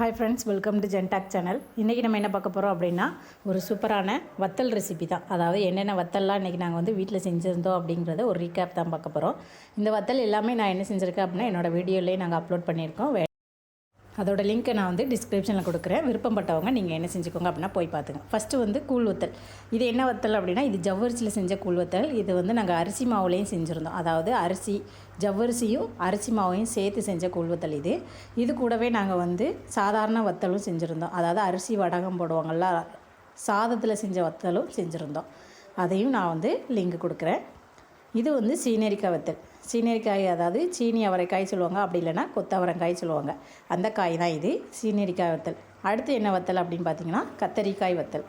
Hi friends welcome to Gentalk channel இன்றைக்கி நம்ம என்ன பார்க்க போகிறோம் அப்படின்னா ஒரு சூப்பரான வத்தல் ரெசிபி தான். அதாவது என்னென்ன வத்தல்லாம் இன்றைக்கி நாங்கள் வந்து வீட்டில் செஞ்சுருந்தோம் அப்படிங்கிறத ஒரு ரீகேப் தான் பார்க்க போகிறோம் இந்த வத்தல் எல்லாமே நான் என்ன செஞ்சுருக்கேன் அப்படின்னா என்னோடய வீடியோலேயே நாங்கள் அப்லோட் பண்ணியிருக்கோம். வே- அதோட லிங்க்கை நான் வந்து டிஸ்கிரிப்ஷனில் கொடுக்குறேன். விருப்பப்பட்டவங்க நீங்கள் என்ன செஞ்சுக்கோங்க அப்படின்னா போய் பார்த்துங்க ஃபஸ்ட்டு வந்து கூழ் வத்தல். இது என்ன வத்தல் அப்படின்னா இது ஜவ்வரிசியில் செஞ்ச கூழ் வத்தல். இது வந்து நாங்கள் அரிசி மாவுலேயும் செஞ்சுருந்தோம். அதாவது அரிசி ஜவ்வரிசியும் அரிசி மாவையும் சேர்த்து செஞ்ச கூழ் வத்தல் இது. இது கூடவே நாங்கள் வந்து சாதாரண வத்தலும் செஞ்சுருந்தோம். அதாவது அரிசி வடகம் போடுவாங்கள்ல சாதத்தில் செஞ்ச வத்தலும் செஞ்சுருந்தோம். அதையும் நான் வந்து லிங்க் கொடுக்குறேன். இது வந்து சீனரிக்காய் வத்தல். சீனரிக்காய் அதாவது சீனி அவரைக்காய் சொல்லுவாங்க. அப்படி இல்லைன்னா கொத்தவரங்காய் சொல்லுவாங்க. அந்த காய் தான் இது சீனரிக்காய் வத்தல். அடுத்து என்ன வத்தல் அப்படின்னு பார்த்தீங்கன்னா கத்தரிக்காய் வத்தல்.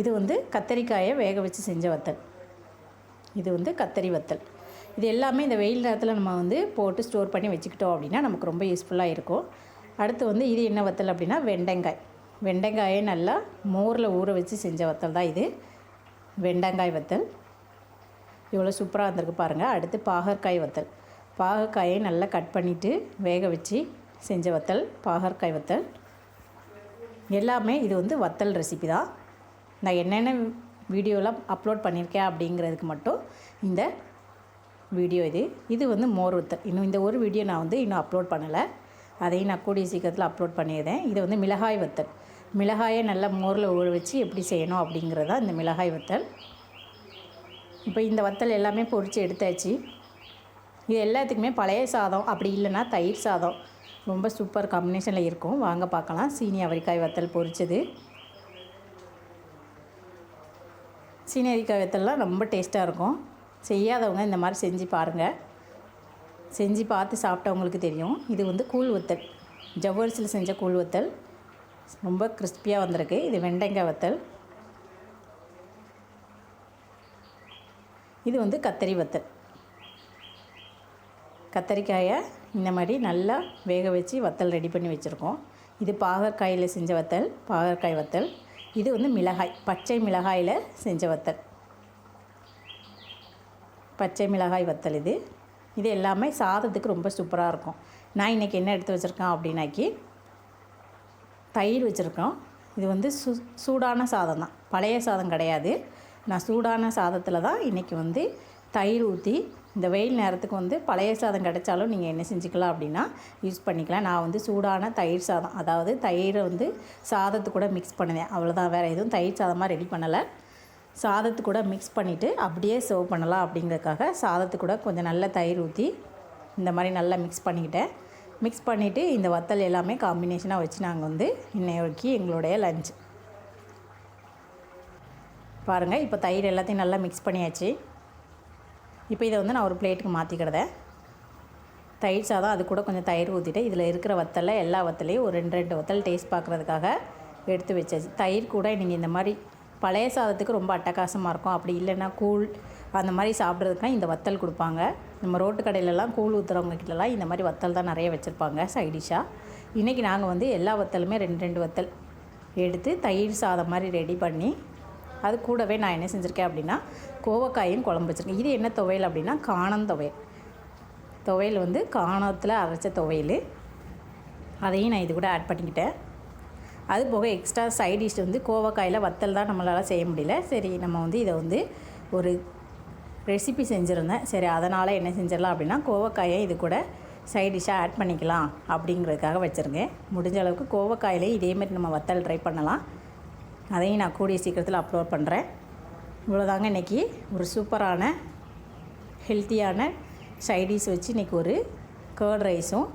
இது வந்து கத்தரிக்காயை வேக வச்சு செஞ்ச வத்தல். இது வந்து கத்தரி வத்தல். இது எல்லாமே இந்த வெயில் நேரத்தில் நம்ம வந்து போட்டு ஸ்டோர் பண்ணி வச்சுக்கிட்டோம் அப்படின்னா நமக்கு ரொம்ப யூஸ்ஃபுல்லாக இருக்கும். அடுத்து வந்து இது என்ன வத்தல் அப்படின்னா வெண்டைங்காய். வெண்டைக்காயை நல்லா மோரில் ஊற வச்சு செஞ்ச வத்தல் தான் இது. வெண்டைங்காய் வத்தல். இவ்வளோ சூப்பராக வந்திருக்கு பாருங்கள் அடுத்து பாகற்காய் வத்தல். பாகற்காயை நல்லா கட் பண்ணிவிட்டு வேக வச்சு செஞ்ச வத்தல் பாகற்காய் வத்தல். எல்லாமே இது வந்து வத்தல் ரெசிபி தான். நான் என்னென்ன வீடியோலாம் அப்லோட் பண்ணியிருக்கேன் அப்படிங்கிறதுக்கு மட்டும் இந்த வீடியோ இது. இது வந்து மோர் வத்தல். இன்னும் இந்த ஒரு வீடியோ நான் வந்து இன்னும் அப்லோட் பண்ணலை. அதையும் நான் கூடிய சீக்கிரத்தில் அப்லோட் பண்ணிடுறேன். இது வந்து மிளகாய் வத்தல். மிளகாயை நல்லா மோரில் ஊற வச்சு எப்படி செய்யணும் அப்படிங்கிறது தான் இந்த மிளகாய் வத்தல். இப்போ இந்த வத்தல் எல்லாமே பொறித்து எடுத்தாச்சு. இது எல்லாத்துக்குமே பழைய சாதம் அப்படி இல்லைன்னா தயிர் சாதம். ரொம்ப சூப்பர் காம்பினேஷனில் இருக்கும். வாங்க பார்க்கலாம். சீனி அவரிக்காய் வத்தல் பொரிச்சது. சீனி அவரிக்காய் வத்தல்லாம் ரொம்ப டேஸ்ட்டாக இருக்கும். செய்யாதவங்க இந்த மாதிரி செஞ்சு பாருங்கள் செஞ்சு பார்த்து சாப்பிட்டவங்களுக்கு தெரியும். இது வந்து கூழ் வத்தல். ஜவ்வரிசியில் செஞ்ச கூழ் வத்தல். ரொம்ப கிறிஸ்பியாக வந்திருக்கு. இது வெண்டைக்காய் வத்தல். இது வந்து கத்தரி வத்தல். கத்தரிக்காயை இந்த மாதிரி நல்லா வேக வச்சு வத்தல் ரெடி பண்ணி வச்சுருக்கோம். இது பாகற்காயில் செஞ்ச வத்தல் பாகற்காய் வத்தல். இது வந்து மிளகாய் பச்சை மிளகாயில் செஞ்ச வத்தல். பச்சை மிளகாய் வத்தல் இது. இது எல்லாமே சாதத்துக்கு ரொம்ப சூப்பராக இருக்கும். நான் இன்றைக்கி என்ன எடுத்து வச்சுருக்கேன் அப்படின்னாக்கி தயிர் வச்சுருக்கோம். இது வந்து சு சூடான சாதம் தான். பழைய சாதம் கிடையாது. நான் சூடான சாதத்தில் தான் இன்றைக்கி வந்து தயிர் ஊற்றி இந்த வெயில் நேரத்துக்கு வந்து பழைய சாதம் கிடைச்சாலும் நீங்கள் என்ன செஞ்சுக்கலாம் அப்படின்னா யூஸ் பண்ணிக்கலாம். நான் வந்து சூடான தயிர் சாதம் அதாவது தயிரை வந்து சாதத்து கூட மிக்ஸ் பண்ணுவேன். அவ்வளோதான் வேறு எதுவும் தயிர் சாதமாக ரெடி பண்ணலை. சாதத்து கூட மிக்ஸ் பண்ணிவிட்டு அப்படியே சர்வ் பண்ணலாம் அப்படிங்கிறதுக்காக சாதத்து கூட கொஞ்சம் நல்ல தயிர் ஊற்றி இந்த மாதிரி நல்லா மிக்ஸ் பண்ணிக்கிட்டேன். மிக்ஸ் பண்ணிவிட்டு இந்த வத்தல் எல்லாமே காம்பினேஷனாக வச்சு நாங்கள் வந்து இன்னைக்கு எங்களுடைய லஞ்ச் பாருங்கள் இப்போ தயிர் எல்லாத்தையும் நல்லா மிக்ஸ் பண்ணியாச்சு. இப்போ இதை வந்து நான் ஒரு பிளேட்டுக்கு மாற்றிக்கிறத தயிர் சாதம் அது கூட கொஞ்சம் தயிர் ஊற்றிட்டு இதில் இருக்கிற வத்தலில் எல்லா வத்தலையும் ஒரு ரெண்டு ரெண்டு வத்தல் டேஸ்ட் பார்க்குறதுக்காக எடுத்து வச்சாச்சு. தயிர் கூட நீங்கள் இந்த மாதிரி பழைய சாதத்துக்கு ரொம்ப அட்டகாசமாக இருக்கும். அப்படி இல்லைன்னா கூழ் அந்த மாதிரி சாப்பிட்றதுக்குலாம் இந்த வத்தல் கொடுப்பாங்க. நம்ம ரோட்டு கடையிலலாம் கூழ் ஊற்றுறவங்க கிட்டலாம் இந்த மாதிரி வத்தல் தான் நிறைய வச்சுருப்பாங்க சைடிஷாக இன்றைக்கி நாங்கள் வந்து எல்லா வத்தலுமே ரெண்டு ரெண்டு வத்தல் எடுத்து தயிர் சாதம் மாதிரி ரெடி பண்ணி அது கூடவே நான் என்ன செஞ்சுருக்கேன் அப்படின்னா கோவக்காயும் குழம்பு வச்சுருக்கேன். இது என்ன துவையல் அப்படின்னா காணம் துவையல். துவையல் வந்து காணத்தில் அரைச்ச துவையல். அதையும் நான் இது கூட ஆட் பண்ணிக்கிட்டேன். அது போக எக்ஸ்ட்ரா சைட் டிஷ் வந்து கோவக்காயில் வத்தல் தான் நம்மளால் செய்ய முடியல. சரி நம்ம வந்து இதை வந்து ஒரு ரெசிபி செஞ்சுருந்தேன். சரி அதனால் என்ன செஞ்சிடலாம் அப்படின்னா கோவக்காயை இது கூட சைட் டிஷ்ஷாக ஆட் பண்ணிக்கலாம் அப்படிங்கிறதுக்காக வச்சுருக்கேன். முடிஞ்ச அளவுக்கு கோவக்காயிலே இதேமாரி நம்ம வத்தல் ட்ரை பண்ணலாம். அதையும் நான் கூடிய சீக்கிரத்தில் அப்லோட் பண்ணுறேன் இவ்வளோதாங்க இன்றைக்கி ஒரு சூப்பரான ஹெல்த்தியான சைடிஸ் வச்சு இன்றைக்கி ஒரு கேர்ட் ரைஸும்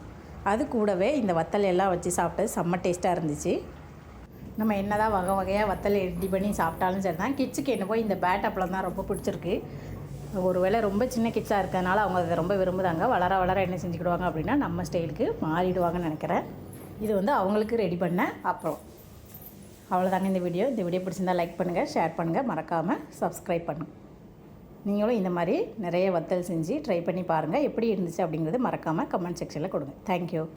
அது கூடவே இந்த வத்தல் எல்லாம் வச்சு சாப்பிட்டது செம்ம டேஸ்ட்டாக இருந்துச்சு. நம்ம என்ன தான் வகை வகையாக வத்தல் ரெடி பண்ணி சாப்பிட்டாலும் சரி தான் கிட்ஸுக்கு என்னவோ இந்த பேட் அப்பளம் தான் ரொம்ப பிடிச்சிருக்கு. ஒரு வேளை ரொம்ப சின்ன கிட்ஸாக இருக்கிறதுனால அவங்க அதை ரொம்ப விரும்புகிறாங்க வளர வளர என்ன செஞ்சுக்கிடுவாங்க அப்படின்னா நம்ம ஸ்டைலுக்கு மாறிடுவாங்கன்னு நினைக்கிறேன். இது வந்து அவங்களுக்கு ரெடி பண்ண அப்புறம் அவ்வளோதாங்க இந்த வீடியோ. இந்த வீடியோ பிடிச்சிருந்தா லைக் பண்ணுங்கள் ஷேர் பண்ணுங்கள் மறக்காமல் சப்ஸ்கிரைப் பண்ணுங்கள் நீங்களும் இந்த மாதிரி நிறைய வத்தல் செஞ்சு ட்ரை பண்ணி பாருங்கள் எப்படி இருந்துச்சு அப்படிங்கிறது மறக்காமல் கமெண்ட் செக்ஷனில் கொடுங்க. தேங்க்யூ